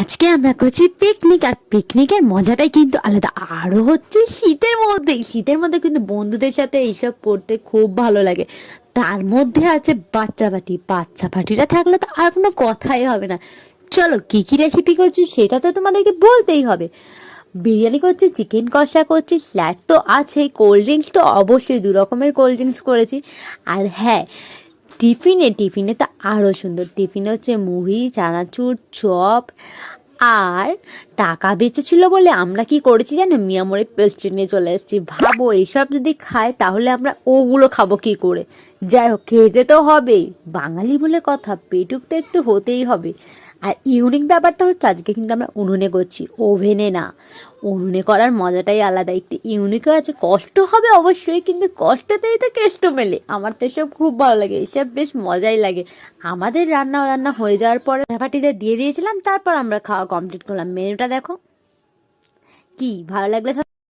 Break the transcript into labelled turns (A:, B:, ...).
A: আজকে আমরা করছি পিকনিক আর পিকনিকের মজাটাই কিন্তু আলাদা। আরও হচ্ছে শীতের মধ্যে। শীতের মধ্যে কিন্তু বন্ধুদের সাথে এইসব করতে খুব ভালো লাগে। তার মধ্যে আছে বাচ্চা পাটি। বাচ্চা পাটিটা থাকলে তো আর কোনো কথাই হবে না। চলো, কী কী রেসিপি করছি সেটা তো তোমাদেরকে বলতেই হবে। বিরিয়ানি করছি চিকেন কষা করছি স্ল্যাট তো আছেই কোল্ড ড্রিঙ্কস তো অবশ্যই, দু রকমের কোল্ড ড্রিঙ্কস করেছি। আর হ্যাঁ টিফিনে টিফিনে তো আরও সুন্দর। টিফিনে হচ্ছে মুড়ি, চানাচুর, চপ আর টাকা বেঁচেছিল বলে আমরা কি করেছি জানো? মিয়ামরে পেস্ট্রি নিয়ে চলে এসেছি। ভাবো, এইসব যদি খায় তাহলে আমরা ওগুলো খাব কি করে? যাই হোক, খেতে তো হবেই। বাঙালি বলে কথা, পেটুক তো একটু হতেই হবে। আর ইউনিক ব্যাপারটা হচ্ছে, আজকে কিন্তু আমরা উনুনে করছি, ওভেনে না। উনুনে করার মজাটাই আলাদা, একটু ইউনিকও আছে, কষ্ট হবে অবশ্যই, কিন্তু কষ্টতেই তো কেষ্ট মেলে। আমার তো এসব খুব ভালো লাগে, এসব বেশ মজাই লাগে। আমাদের রান্না রান্না হয়ে যাওয়ার পরে ব্যাপারটিতে দিয়ে দিয়েছিলাম, তারপর আমরা খাওয়া কমপ্লিট করলাম। মেনুটা দেখো। কি, ভালো লাগলে?